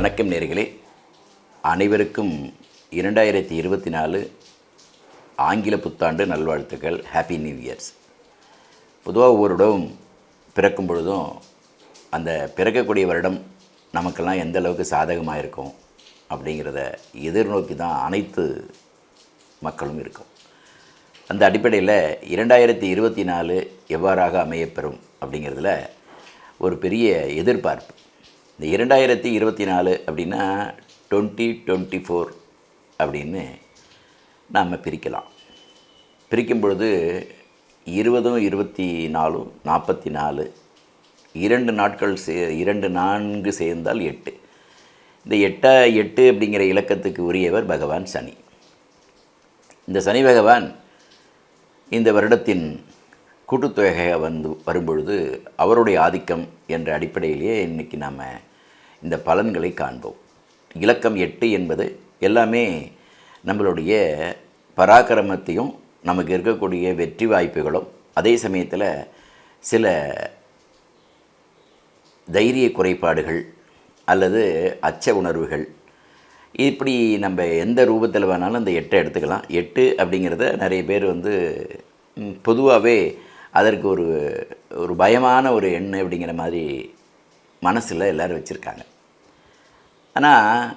வணக்கம் நேர்களே. அனைவருக்கும் இரண்டாயிரத்தி இருபத்தி நாலு ஆங்கில புத்தாண்டு நல்வாழ்த்துக்கள். ஹாப்பி நியூ இயர்ஸ் பொதுவாக ஒவ்வொருடம் வருடம் பிறக்கும் பொழுதும் அந்த பிறக்கக்கூடிய வருடம் நமக்கெல்லாம் எந்த அளவுக்கு சாதகமாக இருக்கும் அப்படிங்கிறத எதிர்நோக்கி தான் அனைத்து மக்களும் இருக்கும். அந்த அடிப்படையில் இரண்டாயிரத்தி இருபத்தி நாலு எவ்வாறாக அமையப்பெறும் அப்படிங்கிறதுல ஒரு பெரிய எதிர்பார்ப்பு. இந்த இரண்டாயிரத்தி இருபத்தி நாலு அப்படின்னா டுவெண்ட்டி டுவெண்ட்டி ஃபோர் அப்படின்னு நாம் பிரிக்கலாம். பிரிக்கும் பொழுது இருபதும் இருபத்தி நாலும் நாற்பத்தி நாலு இரண்டு நாட்கள் சே இரண்டு நான்கு சேர்ந்தால் எட்டு. இந்த எட்டா எட்டு அப்படிங்கிற இலக்கத்துக்கு உரியவர் பகவான் சனி. இந்த சனி பகவான் இந்த வருடத்தின் கூட்டுத்தொகையாக வந்து வரும்பொழுது அவருடைய ஆதிக்கம் என்ற அடிப்படையிலேயே இன்றைக்கி நாம் இந்த பலன்களை காண்போம். இலக்கம் எட்டு என்பது எல்லாமே நம்மளுடைய பராக்கிரமத்தையும் நமக்கு இருக்கக்கூடிய வெற்றி வாய்ப்புகளும் அதே சமயத்தில் சில தைரிய குறைபாடுகள் அல்லது அச்ச உணர்வுகள். இப்படி நம்ம எந்த ரூபத்தில் வேணாலும் அந்த எட்டை எடுத்துக்கலாம். எட்டு அப்படிங்கிறத நிறைய பேர் வந்து பொதுவாகவே அதற்கு ஒரு ஒரு பயமான ஒரு எண் அப்படிங்கிற மாதிரி மனசில் எல்லோரும் வச்சுருக்காங்க. ஆனால்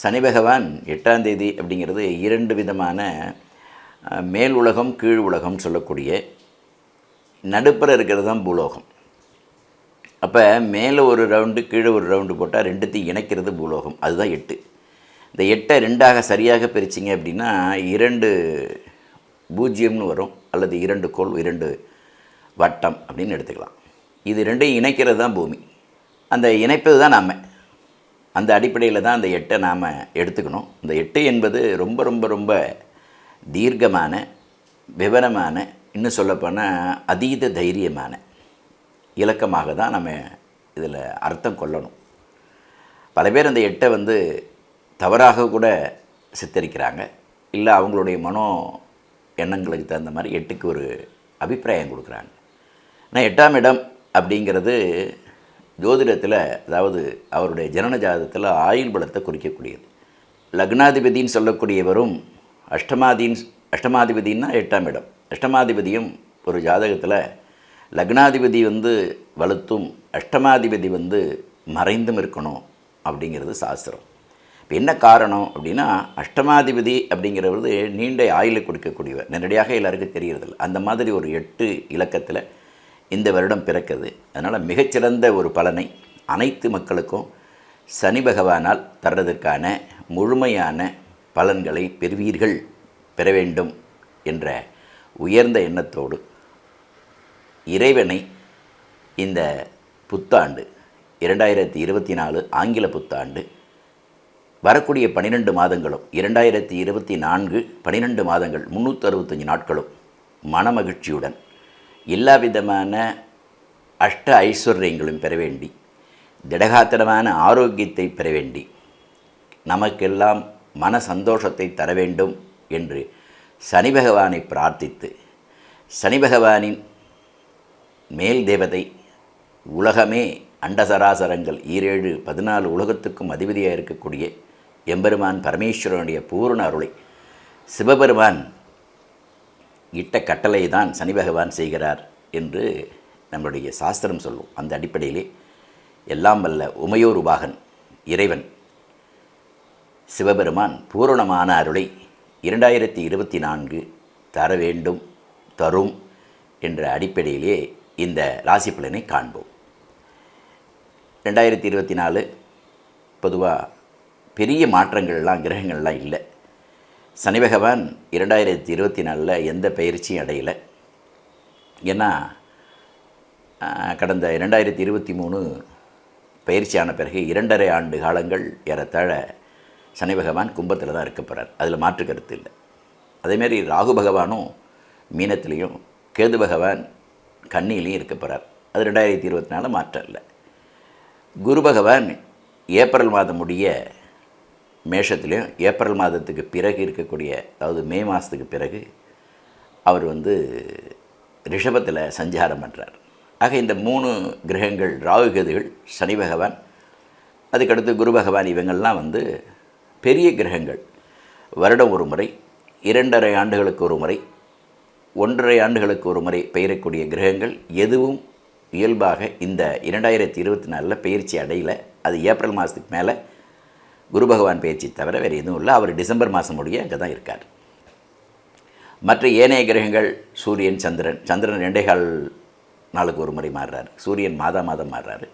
சனி பகவான் எட்டாம் தேதி அப்படிங்கிறது இரண்டு விதமான மேல் உலகம் கீழ் உலகம்னு சொல்லக்கூடிய நடுப்புற இருக்கிறது தான் பூலோகம். அப்போ மேலே ஒரு ரவுண்டு கீழே ஒரு ரவுண்டு போட்டால் ரெண்டுத்தையும் இணைக்கிறது பூலோகம். அதுதான் எட்டு. இந்த எட்டை ரெண்டாக சரியாக பிரிச்சிங்க அப்படின்னா இரண்டு பூஜ்ஜியம்னு வரும் அல்லது இரண்டு கோள் இரண்டு வட்டம் அப்படின்னு எடுத்துக்கலாம். இது ரெண்டையும் இணைக்கிறது தான் பூமி. அந்த இணைப்பது தான் நாம். அந்த அடிப்படையில் தான் அந்த எட்டை நாம் எடுத்துக்கணும். இந்த எட்டு என்பது ரொம்ப ரொம்ப ரொம்ப தீர்க்கமான விவரமான இன்னும் சொல்லப்போனால் அதீத தைரியமான இலக்கமாக தான் நம்ம இதில் அர்த்தம் கொள்ளணும். பல பேர் அந்த எட்டை வந்து தவறாக கூட சித்தரிக்கிறாங்க. இல்லை அவங்களுடைய மனோ எண்ணங்களுக்கு தகுந்த மாதிரி எட்டுக்கு ஒரு அபிப்பிராயம் கொடுக்குறாங்க. ஆனால் எட்டாம் இடம் அப்படிங்கிறது ஜோதிடத்தில் அதாவது அவருடைய ஜனன ஜாதகத்தில் ஆயுள் பலத்தை குறிக்கக்கூடியது. லக்னாதிபதின்னு சொல்லக்கூடியவரும் அஷ்டமாதின் அஷ்டமாதிபதின்னா எட்டாம் இடம். அஷ்டமாதிபதியும் ஒரு ஜாதகத்தில் லக்னாதிபதி வந்து வலுத்தும் அஷ்டமாதிபதி வந்து மறைந்தும் இருக்கணும் அப்படிங்கிறது சாஸ்திரம். இப்போ என்ன காரணம் அப்படின்னா அஷ்டமாதிபதி அப்படிங்கிறது நீண்ட ஆயுளை கொடுக்கக்கூடியவர். நேரடியாக எல்லாருக்கும் தெரியறதில்ல. அந்த மாதிரி ஒரு எட்டு இலக்கத்தில் இந்த வருடம் பிறக்குது அதனால் மிகச்சிறந்த ஒரு பலனை அனைத்து மக்களுக்கும் சனி பகவானால் தர்றதற்கான முழுமையான பலன்களை பெறுவீர்கள் பெற வேண்டும் என்ற உயர்ந்த எண்ணத்தோடு இறைவனை இந்த புத்தாண்டு இரண்டாயிரத்தி இருபத்தி நாலு ஆங்கில புத்தாண்டு வரக்கூடிய பன்னிரெண்டு மாதங்களும் இரண்டாயிரத்தி இருபத்தி நான்கு பன்னிரெண்டு மாதங்கள் முந்நூற்றி அறுபத்தஞ்சு நாட்களும் மனமகிழ்ச்சியுடன் எல்லா விதமான அஷ்ட ஐஸ்வர்யங்களும் பெற வேண்டி திடகாத்திரமான ஆரோக்கியத்தை பெற வேண்டி நமக்கெல்லாம் மன சந்தோஷத்தை தர வேண்டும் என்று சனி பகவானை பிரார்த்தித்து சனி பகவானின் மேல் தேவதை உலகமே அண்டசராசரங்கள் ஈரேழு பதினாலு உலகத்துக்கும் அதிபதியாக இருக்கக்கூடிய எம்பெருமான் பரமேஸ்வரனுடைய பூரண அருளை சிவபெருமான் இட்ட கட்டளை தான் சனி பகவான் செய்கிறார் என்று நம்மளுடைய சாஸ்திரம் சொல்லும். அந்த அடிப்படையிலே எல்லாம் வல்ல உமையோர் உபாகன் இறைவன் சிவபெருமான் பூரணமான அருளை இரண்டாயிரத்தி இருபத்தி நான்கு தர வேண்டும் தரும் என்ற அடிப்படையிலே இந்த ராசி பலனை காண்போம். ரெண்டாயிரத்தி இருபத்தி நாலு பொதுவாக பெரிய மாற்றங்கள்லாம் கிரகங்கள்லாம் இல்லை. சனி பகவான் இரண்டாயிரத்தி இருபத்தி நாலில் எந்த பயிற்சியும் அடையலை. ஏன்னா கடந்த இரண்டாயிரத்தி இருபத்தி மூணு பயிற்சியான பிறகு இரண்டரை ஆண்டு காலங்கள் ஏறத்தாழ சனி பகவான் கும்பத்தில் தான் இருக்க போகிறார் அதில் மாற்று கருத்து இல்லை. அதேமாரி ராகு பகவானும் மீனத்திலையும் கேது பகவான் கன்னியிலையும் இருக்க போகிறார் அது ரெண்டாயிரத்தி இருபத்தி நாலு மாற்றம் இல்லை. குரு பகவான் ஏப்ரல் மாதம் முடிய மேஷத்துலேயும் ஏப்ரல் மாதத்துக்கு பிறகு இருக்கக்கூடிய அதாவது மே மாதத்துக்கு பிறகு அவர் வந்து ரிஷபத்தில் சஞ்சாரம் பண்ணுறார் ஆக இந்த மூணு கிரகங்கள் ராகு கதிகள் சனி பகவான் அதுக்கடுத்து குரு பகவான் இவங்கள்லாம் வந்து பெரிய கிரகங்கள். வருடம் ஒரு முறை இரண்டரை ஆண்டுகளுக்கு ஒரு முறை ஒன்றரை ஆண்டுகளுக்கு ஒரு முறை பெயரக்கூடிய கிரகங்கள் எதுவும் இயல்பாக இந்த இரண்டாயிரத்தி இருபத்தி நாலில் பயிற்சி அடையலை. அது ஏப்ரல் மாதத்துக்கு மேலே குரு பகவான் பேச்சு தவிர வேறு எதுவும் இல்லை. அவர் டிசம்பர் மாதம் முடிய அங்கே தான் இருக்கார். மற்ற ஏனைய கிரகங்கள் சூரியன் சந்திரன். சந்திரன் ரெண்டே கால் நாளுக்கு ஒரு முறை மாறுறாரு. சூரியன் மாதா மாதம் மாறுறாரு.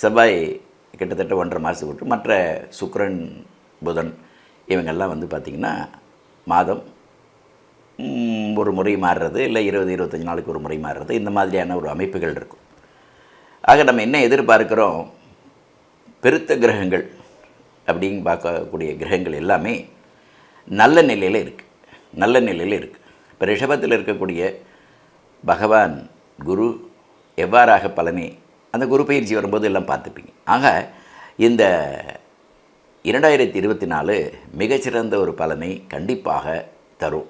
செவ்வாய் கிட்டத்தட்ட ஒன்றரை மாதத்துக்கு விட்டு மற்ற சுக்ரன் புதன் இவங்கெல்லாம் வந்து பார்த்திங்கன்னா மாதம் ஒரு முறை மாறுறது இல்லை இருபது இருபத்தஞ்சி நாளுக்கு ஒரு முறை மாறுறது. இந்த மாதிரியான ஒரு அமைப்புகள் இருக்கும். ஆக நம்ம என்ன எதிர்பார்க்குறோம்? பெருத்த கிரகங்கள். அப்படின்னு பார்க்கக்கூடிய கிரகங்கள் எல்லாமே நல்ல நிலையில் இருக்குது நல்ல நிலையில் இருக்குது இப்போ ரிஷபத்தில் இருக்கக்கூடிய பகவான் குரு எவ்வாறாக பலனே அந்த குரு பயிற்சி வரும்போது எல்லாம் பார்த்துப்பீங்க. ஆக இந்த இரண்டாயிரத்தி இருபத்தி நாலு மிகச்சிறந்த ஒரு பலனை கண்டிப்பாக தரும்.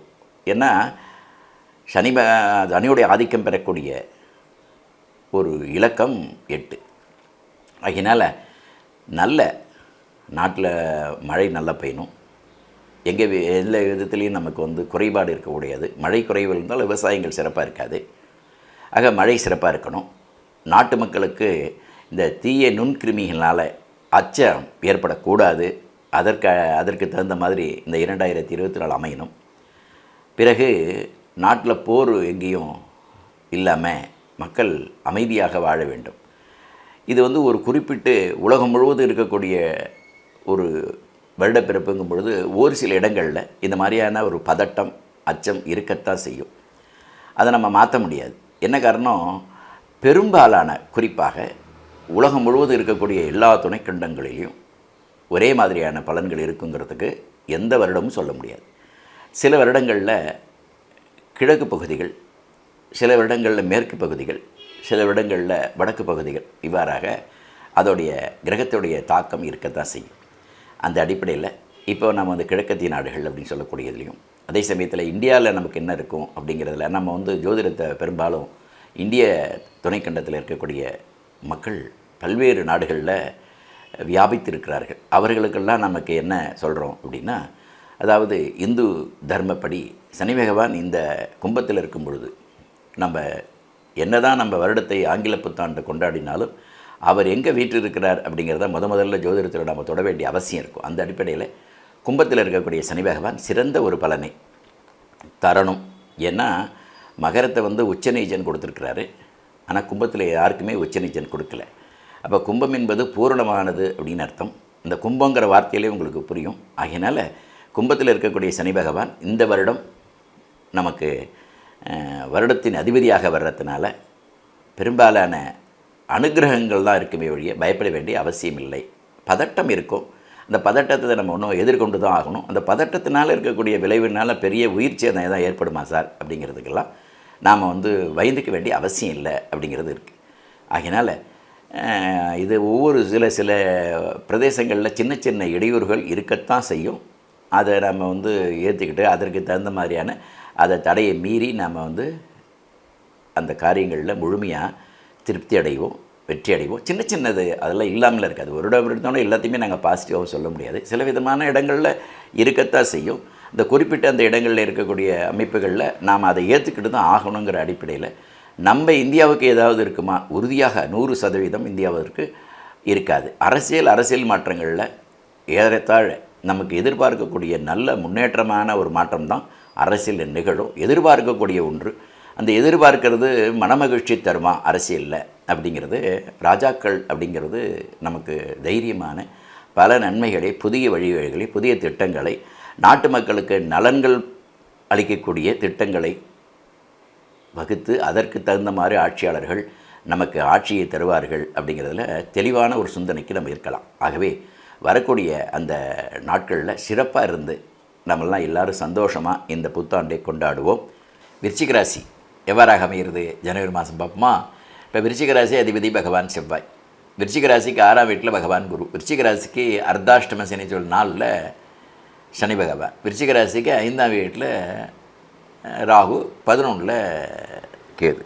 ஏன்னா சனி சனியுடைய ஆதிக்கம் பெறக்கூடிய ஒரு இலக்கம் எட்டு. அதனால் நல்ல நாட்டில் மழை நல்லா பெய்யணும். எங்கே வி- எந்த விதத்துலேயும் நமக்கு வந்து குறைபாடு இருக்கக்கூடியது மழை குறைவு இருந்தால் விவசாயங்கள் சிறப்பாக இருக்காது. ஆக மழை சிறப்பாக இருக்கணும். நாட்டு மக்களுக்கு இந்த தீய நுண்கிருமிகளால் அச்சம் ஏற்படக்கூடாது. அதற்கு அதற்கு தகுந்த மாதிரி இந்த இரண்டாயிரத்தி இருபத்தி நாலு அமையணும். பிறகு நாட்டில் போர் எங்கேயும் இல்லாமல் மக்கள் அமைதியாக வாழ வேண்டும். இது வந்து ஒரு குறிப்பிட்டு உலகம் முழுவதும் இருக்கக்கூடிய ஒரு வருடப்பிறப்புங்கும் பொழுது ஒரு சில இடங்களில் இந்த மாதிரியான ஒரு பதட்டம் அச்சம் இருக்கத்தான் செய்யும். அதை நம்ம மாற்ற முடியாது. என்ன காரணம்? பெரும்பாலான குறிப்பாக உலகம் முழுவதும் இருக்கக்கூடிய எல்லா துணைக்கண்டங்களிலையும் ஒரே மாதிரியான பலன்கள் இருக்குங்கிறதுக்கு எந்த வருடமும் சொல்ல முடியாது. சில வருடங்களில் கிழக்கு பகுதிகள் சில வருடங்களில் மேற்கு பகுதிகள் சில வருடங்களில் வடக்கு பகுதிகள் இவ்வாறாக அதோடைய கிரகத்துடைய தாக்கம் இருக்கத்தான் செய்யும். அந்த அடிப்படையில் இப்போ நம்ம வந்து கிழக்கத்திய நாடுகள் அப்படின்னு சொல்லக்கூடியதுலையும் அதே சமயத்தில் இந்தியாவில் நமக்கு என்ன இருக்கும் அப்படிங்கிறதுல நம்ம வந்து ஜோதிடத்தை பெரும்பாலும் இந்திய துணைக்கண்டத்தில் இருக்கக்கூடிய மக்கள் பல்வேறு நாடுகளில் வியாபித்திருக்கிறார்கள். அவர்களுக்கெல்லாம் நமக்கு என்ன சொல்கிறோம் அப்படின்னா அதாவது இந்து தர்மப்படி சனி பகவான் இந்த கும்பத்தில் இருக்கும் பொழுது நம்ம என்ன தான் நம்ம வருடத்தை ஆங்கில புத்தாண்டு கொண்டாடினாலும் அவர் எங்கே வீட்டில் இருக்கிறார் அப்படிங்கிறத முத முதல்ல ஜோதிடத்தில் நம்ம தொட வேண்டிய அவசியம் இருக்கும். அந்த அடிப்படையில் கும்பத்தில் இருக்கக்கூடிய சனி பகவான் சிறந்த ஒரு பலனை தரணும். ஏன்னா மகரத்தை வந்து உச்சநீச்சன் கொடுத்துருக்கிறாரு. ஆனால் கும்பத்தில் யாருக்குமே உச்சநீச்சன் கொடுக்கல. அப்போ கும்பம் என்பது பூரணமானது அப்படின்னு அர்த்தம். இந்த கும்பங்கிற வார்த்தையிலே உங்களுக்கு புரியும். ஆகையினால் கும்பத்தில் இருக்கக்கூடிய சனி பகவான் இந்த வருடம் நமக்கு வருடத்தின் அதிபதியாக வர்றதுனால பெரும்பாலான அனுகிரகங்கள் தான் இருக்குமே ஒழிய பயப்பட வேண்டிய அவசியம் இல்லை பதட்டம் இருக்கும். அந்த பதட்டத்தை நம்ம ஒன்றும் எதிர்கொண்டு தான் ஆகணும். அந்த பதட்டத்தினால் இருக்கக்கூடிய விளைவுனால பெரிய உயிர் சேதம் எதாவது ஏற்படுமா சார்? அப்படிங்கிறதுக்கெல்லாம் நாம் வந்து பயந்துக்க வேண்டிய அவசியம் இல்லை அப்படிங்கிறது இருக்குது ஆகினால் இது ஒவ்வொரு சில சில பிரதேசங்களில் சின்ன சின்ன இடையூறுகள் இருக்கத்தான் செய்யும். அதை நம்ம வந்து ஏற்றுக்கிட்டு அதற்கு தகுந்த மாதிரியான அதை தடையை மீறி நாம் வந்து அந்த காரியங்களில் முழுமையாக திருப்தி அடைவோம் வெற்றி அடைவோம் சின்ன சின்னது அதெல்லாம் இல்லாமல் இருக்காது. ஒரு இடம் இருந்தோன்னா எல்லாத்தையுமே நாங்கள் பாசிட்டிவாக சொல்ல முடியாது. சில விதமான இடங்களில் இருக்கத்தான் செய்யும். இந்த குறிப்பிட்ட அந்த இடங்களில் இருக்கக்கூடிய அமைப்புகளில் நாம் அதை ஏற்றுக்கிட்டு தான் ஆகணுங்கிற அடிப்படையில் நம்ம இந்தியாவுக்கு ஏதாவது இருக்குமா? உறுதியாக நூறு சதவீதம் இந்தியாவிற்கு இருக்காது. அரசியல் அரசியல் மாற்றங்களில் ஏறத்தாழ நமக்கு எதிர்பார்க்கக்கூடிய நல்ல முன்னேற்றமான ஒரு மாற்றம் தான் அரசியல் நிகழும். எதிர்பார்க்கக்கூடிய ஒன்று. அந்த எதிர்பார்க்கிறது மனமகிழ்ச்சி தருமா அரசியலில் அப்படிங்கிறது ராஜாக்கள் அப்படிங்கிறது நமக்கு தைரியமான பல நன்மைகளை புதிய வழிவகைகளை புதிய திட்டங்களை நாட்டு மக்களுக்கு நலன்கள் அளிக்கக்கூடிய திட்டங்களை வகுத்து அதற்கு தகுந்த மாதிரி ஆட்சியாளர்கள் நமக்கு ஆட்சியை தருவார்கள் அப்படிங்கிறதுல தெளிவான ஒரு சிந்தனைக்கு நம்ம இருக்கலாம். ஆகவே வரக்கூடிய அந்த நாட்களில் சிறப்பாக இருந்து நம்மளாம் எல்லாரும் சந்தோஷமாக இந்த புத்தாண்டை கொண்டாடுவோம். விருச்சிகராசி எவ்வாறாக அமைகிறது? ஜனவரி மாதம் பார்ப்போமா? இப்போ விருச்சிக ராசி அதிபதி பகவான் செவ்வாய். விருச்சிக ராசிக்கு ஆறாம் வீட்டில் பகவான் குரு. விருச்சிக ராசிக்கு அர்த்தாஷ்டம சனி சொல் நாளில் சனி பகவான். விருச்சிக ராசிக்கு ஐந்தாம் வீட்டில் ராகு பதினொன்றில் கேது.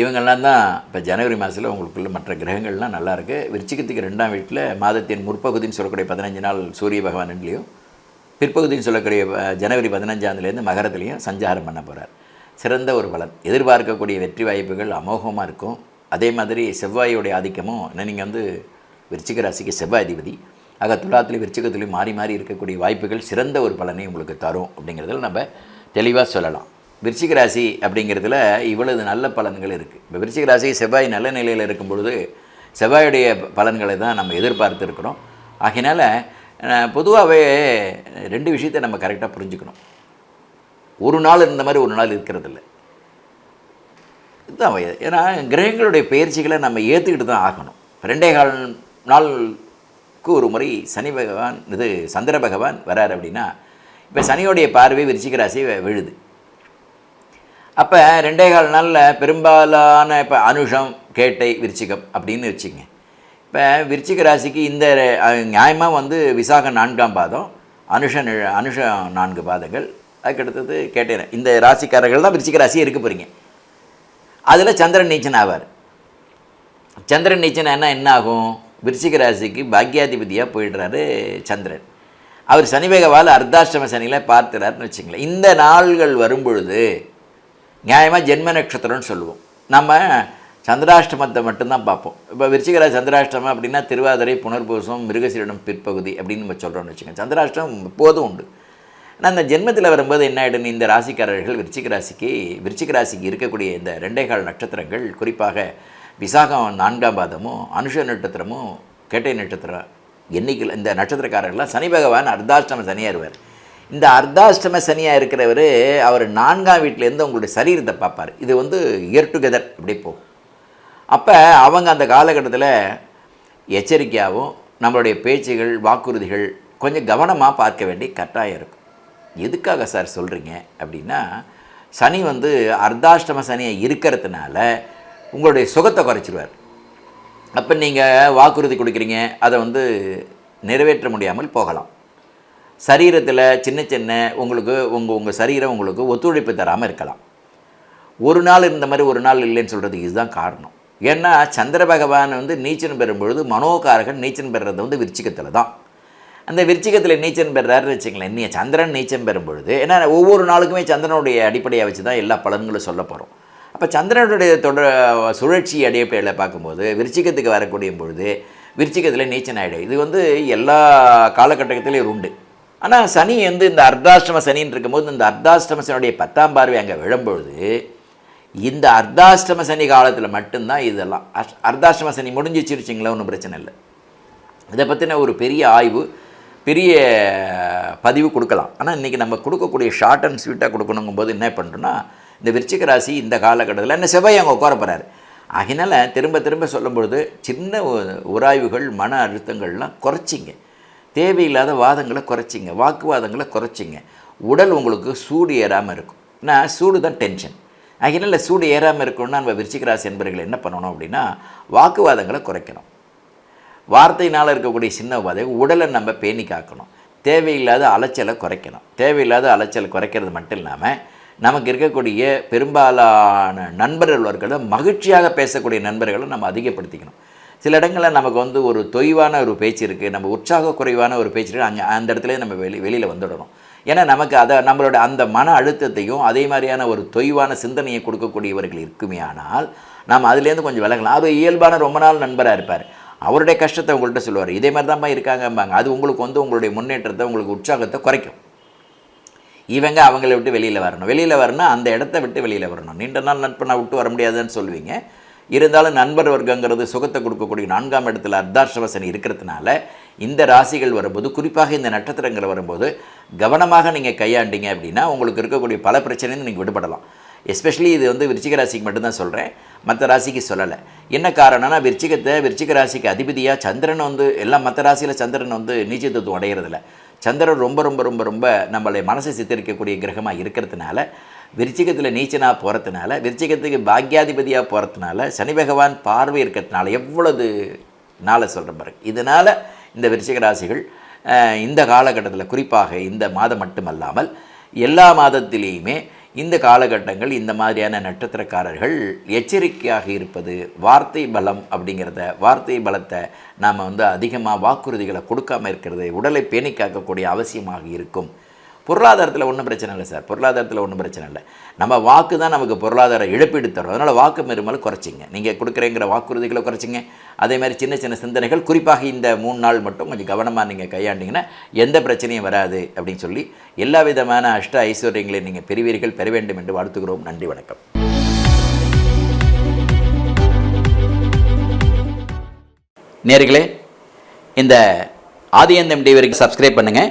இவங்கெல்லாம் தான் இப்போ ஜனவரி மாதத்தில் உங்களுக்குள்ள மற்ற கிரகங்கள்லாம் நல்லாயிருக்கு விருச்சிகத்துக்கு ரெண்டாம் வீட்டில் மாதத்தின் முற்பகுதின்னு சொல்லக்கூடிய பதினஞ்சு நாள் சூரிய பகவான் ரெண்டுலேயும். பிற்பகுதியில் சொல்லக்கூடிய ஜனவரி பதினஞ்சாந்திலேருந்து மகரத்துலேயும் சஞ்சாரம் பண்ண போகிறார் சிறந்த ஒரு பலன். எதிர்பார்க்கக்கூடிய வெற்றி வாய்ப்புகள் அமோகமாக இருக்கும். அதே மாதிரி செவ்வாயோடைய ஆதிக்கமும் ஏன்னா நீங்கள் வந்து விருச்சிக ராசிக்கு செவ்வாய் அதிபதி ஆக துலாத்துலேயும் விருச்சிகத்துலேயும் மாறி மாறி இருக்கக்கூடிய வாய்ப்புகள் சிறந்த ஒரு பலனை உங்களுக்கு தரும் அப்படிங்கிறதுல நம்ம தெளிவாக சொல்லலாம். விருச்சிக ராசி அப்படிங்கிறதுல இவ்வளவு நல்ல பலன்கள் இருக்குது இப்போ விருச்சிக ராசி செவ்வாய் நல்ல நிலையில் இருக்கும் பொழுது செவ்வாயுடைய பலன்களை தான் நம்ம எதிர்பார்த்துருக்குறோம். ஆகினால பொதுவாகவே ரெண்டு விஷயத்தை நம்ம கரெக்டாக புரிஞ்சுக்கணும். ஒரு நாள் இருந்த மாதிரி ஒரு நாள் இருக்கிறதில்ல. இதுதான் ஏன்னா கிரகங்களுடைய பயிற்சிகளை நம்ம ஏற்றுக்கிட்டு தான் ஆகணும். ரெண்டே கால் நாளுக்கு ஒரு முறை சனி பகவான் இது சந்திர பகவான் வரார் அப்படின்னா இப்போ சனியோடைய பார்வை விருச்சிக ராசி விழுது. அப்போ ரெண்டே கால் நாளில் பெரும்பாலான இப்போ அனுஷம் கேட்டை விருச்சிகம் அப்படின்னு வச்சுங்க இப்போ விருச்சிக ராசிக்கு இந்த நியாயமாக வந்து விசாக நான்காம் பாதம் அனுஷ அனுஷ அனுஷம் நான்கு பாதங்கள் அதுக்கடுத்தது கேட்டேன். இந்த ராசிக்காரர்கள் தான் விருச்சிக ராசியே இருக்க போகிறீங்க அதில் சந்திரன் நீச்சன் ஆவார். சந்திரன் நீச்சன் என்ன என்ன ஆகும்? விருச்சிக ராசிக்கு பாக்யாதிபதியாக போயிடுறாரு சந்திரன். அவர் சனி பகவால் அர்த்தாஷ்டம சனியில் பார்த்துறாருன்னு வச்சுங்களேன். இந்த நாள்கள் வரும்பொழுது நியாயமாக ஜென்ம நட்சத்திரம்னு சொல்லுவோம். நம்ம சந்திராஷ்டமத்தை மட்டும்தான் பார்ப்போம். இப்போ விருச்சிகராஜ் சந்திராஷ்டமம் அப்படின்னா திருவாதிரை புனர்பூசம் மிருகசீரிடம் பிற்பகுதி அப்படின்னு நம்ம சொல்கிறோம்னு வச்சுக்கோங்க. சந்திராஷ்டமம் எப்போதும் உண்டு. ஆனால் அந்த ஜென்மத்தில் வரும்போது என்ன ஆகிடும் இந்த ராசிக்காரர்கள் விருச்சிக ராசிக்கு விருச்சிக ராசிக்கு இருக்கக்கூடிய இந்த ரெண்டே கால் நட்சத்திரங்கள் குறிப்பாக விசாகம் நான்காம் பாதமும் அனுஷ நட்சத்திரமும் கேட்டை நட்சத்திரம் எண்ணிக்கையில் இந்த நட்சத்திரக்காரர்கள்லாம் சனி பகவான் அர்த்தாஷ்டம சனியாருவார் இந்த அர்த்தாஷ்டம சனியாக இருக்கிறவர் அவர் நான்காம் வீட்டிலேருந்து உங்களுடைய சரீரத்தை பார்ப்பார். இது வந்து இயர் டுகெதர் அப்படியே போகும். அப்போ அவங்க அந்த காலகட்டத்தில் எச்சரிக்கையாகவும் நம்மளுடைய பேச்சுகள் வாக்குறுதிகள் கொஞ்சம் கவனமாக பார்க்க வேண்டிய கட்டாயம் இருக்கும். எதுக்காக சார் சொல்கிறீங்க அப்படின்னா சனி வந்து அர்த்தாஷ்டம சனியை இருக்கிறதுனால உங்களுடைய சுகத்தை குறைச்சிருவார். அப்போ நீங்கள் வாக்குறுதி கொடுக்குறீங்க அதை வந்து நிறைவேற்ற முடியாமல் போகலாம். சரீரத்தில் சின்ன சின்ன உங்களுக்கு உங்கள் உங்கள் சரீரம் உங்களுக்கு ஒத்துழைப்பு தராமல் இருக்கலாம். ஒரு நாள் இருந்த மாதிரி ஒரு நாள் இல்லைன்னு சொல்கிறதுக்கு இதுதான் காரணம். ஏன்னா சந்திர பகவான் வந்து நீச்சன் பெறும்பொழுது மனோகாரகன் நீச்சன் பெறுறது வந்து விருச்சிகத்தில் தான். அந்த விருச்சிகத்தில் நீச்சன் பெறாருன்னு வச்சுங்களேன் நீ சந்திரன் நீச்சம் பெறும் பொழுது ஏன்னா ஒவ்வொரு நாளுக்குமே சந்திரனுடைய அடிப்படையாக வச்சு தான் எல்லா பலன்களும் சொல்ல போகிறோம் அப்போ சந்திரனுடைய தொடர் சுழற்சி அடிப்படையில் பார்க்கும்போது விருச்சிகத்துக்கு வரக்கூடிய பொழுது விருச்சிகத்தில் நீச்சன் ஆகிடும் இது வந்து எல்லா காலகட்டத்திலையும் உண்டு. ஆனால் சனி வந்து இந்த அர்த்தாஷ்டம சனின்னு இருக்கும்போது இந்த அர்த்தாஷ்டம சனியுடைய பத்தாம் பார்வை அங்கே விழும்பொழுது இந்த அர்த்தாஷ்டம சனி காலத்தில் மட்டும்தான் இதெல்லாம். அர்த்தாஷ்டம சனி முடிஞ்சிச்சிருச்சிங்களா ஒன்றும் பிரச்சனை இல்லை. இதை பற்றின ஒரு பெரிய ஆய்வு பெரிய பதிவு கொடுக்கலாம். ஆனால் இன்றைக்கி நம்ம கொடுக்கக்கூடிய ஷார்ட் அண்ட் ஸ்வீட்டாக கொடுக்கணுங்கும் போது என்ன பண்ணுறோன்னா இந்த விருச்சிக ராசி இந்த காலகட்டத்தில் என்ன செவ்வாய் அங்கே உட்கார போகிறாரு அதனால் திரும்ப திரும்ப சொல்லும்பொழுது சின்ன உராய்வுகள் மன அழுத்தங்கள்லாம் குறைச்சிங்க. தேவையில்லாத வாதங்களை குறைச்சிங்க. வாக்குவாதங்களை குறைச்சிங்க. உடல் உங்களுக்கு சூடு ஏறாமல் இருக்கும். ஏன்னா சூடு தான் டென்ஷன் அதனால சூடு ஏறாமல் இருக்கணும்னா நம்ம விருச்சிகராசி என்பர்கள் என்பவர்கள் என்ன பண்ணணும் அப்படின்னா வாக்குவாதங்களை குறைக்கணும். வார்த்தையினால் இருக்கக்கூடிய சின்ன உபாதை உடலை நம்ம பேணி காக்கணும். தேவையில்லாத அலைச்சலை குறைக்கணும். தேவையில்லாத அலைச்சலை குறைக்கிறது மட்டும் இல்லாமல் நமக்கு இருக்கக்கூடிய பெரும்பாலான நண்பர்கள் வர்க்கங்களை மகிழ்ச்சியாக பேசக்கூடிய நண்பர்களை நம்ம அதிகப்படுத்திக்கணும். சில இடங்களில் நமக்கு வந்து ஒரு தொய்வான ஒரு பேச்சு இருக்குது நம்ம உற்சாக குறைவான ஒரு பேச்சு இருக்குது அங்கே அந்த இடத்துல நம்ம வெளி வெளியில் வந்துடணும். ஏன்னா நமக்கு அதை நம்மளோட அந்த மன அழுத்தத்தையும் அதே மாதிரியான ஒரு தொய்வான சிந்தனையை கொடுக்கக்கூடியவர்கள் இருக்குமே ஆனால் நாம் அதுலேருந்து கொஞ்சம் விலகலாம். அது இயல்பான ரொம்ப நாள் நண்பராக இருப்பார். அவருடைய கஷ்டத்தை உங்கள்கிட்ட சொல்லுவார். இதே மாதிரி தான்ப்பா இருக்காங்கம்பாங்க. அது உங்களுக்கு வந்து உங்களுடைய முன்னேற்றத்தை உங்களுக்கு உற்சாகத்தை குறைக்கும். இவங்க அவங்கள விட்டு வெளியில் வரணும். வெளியில் வரணும் அந்த இடத்த விட்டு வெளியில் வரணும். நீண்ட நாள் நட்பை நான் விட்டு வர முடியாதுன்னு சொல்லுவீங்க. இருந்தாலும் நண்பர் வர்க்கங்கிறது சுகத்தை கொடுக்கக்கூடிய நான்காம் இடத்துல அர்த்தாஷ்டவசனி இருக்கிறதுனால இந்த ராசிகள் வரும்போது குறிப்பாக இந்த நட்சத்திரங்கள் வரும்போது கவனமாக நீங்கள் கையாண்டீங்க அப்படின்னா உங்களுக்கு இருக்கக்கூடிய பல பிரச்சனையும் நீங்கள் விடுபடலாம். எஸ்பெஷலி இது வந்து விருச்சிக ராசிக்கு மட்டும்தான் சொல்கிறேன் மற்ற ராசிக்கு சொல்லலை. என்ன காரணம்னா விருச்சிகத்தை விருச்சிக ராசிக்கு அதிபதியாக சந்திரன் வந்து எல்லாம் மற்ற ராசியில் சந்திரன் வந்து நீச்சத்துவம் அடைகிறதில்ல சந்திரன் ரொம்ப ரொம்ப ரொம்ப ரொம்ப நம்மளை மனசை சித்தரிக்கக்கூடிய கிரகமாக இருக்கிறதுனால விருச்சிகத்தில் நீச்சனாக போகிறதுனால விருச்சிகத்துக்கு பாக்யாதிபதியாக போகிறதுனால சனி பகவான் பார்வை இருக்கிறதுனால எவ்வளவு நாளை சொல்கிற பாருங்க. இதனால் இந்த விருச்சிகராசிகள் இந்த காலகட்டத்தில் குறிப்பாக இந்த மாதம் மட்டுமல்லாமல் எல்லா மாதத்திலேயுமே இந்த காலகட்டங்கள் இந்த மாதிரியான நட்சத்திரக்காரர்கள் எச்சரிக்கையாக இருப்பது வார்த்தை பலம் அப்படிங்கிறத வார்த்தை பலத்தை நாம் வந்து அதிகமாக வாக்குறுதிகளை கொடுக்காம இருக்கிறது உடலை பேணி காக்கக்கூடிய அவசியமாக இருக்கும். பொருளாதாரத்தில் ஒன்றும் பிரச்சனை இல்லை சார். பொருளாதாரத்தில் ஒன்றும் பிரச்சனை இல்லை. நம்ம வாக்கு தான் நமக்கு பொருளாதார இழப்பீடு தரும். அதனால் வாக்கு மெருமலும் குறைச்சிங்க. நீங்கள் கொடுக்குறேங்கிற வாக்குறுதிகளை குறைச்சிங்க. அதே மாதிரி சின்ன சின்ன சிந்தனைகள் குறிப்பாக இந்த மூணு நாள் மட்டும் கொஞ்சம் கவனமாக நீங்கள் கையாண்டிங்கன்னா எந்த பிரச்சனையும் வராது அப்படின்னு சொல்லி எல்லா விதமான அஷ்ட ஐஸ்வர்யங்களை நீங்கள் பெறுவீர்கள் பெற வேண்டும் என்று வாழ்த்துகிறோம். நன்றி வணக்கம். நேர்களே இந்த ஆதியந்தம் டிவிக்கு சப்ஸ்கிரைப் பண்ணுங்கள்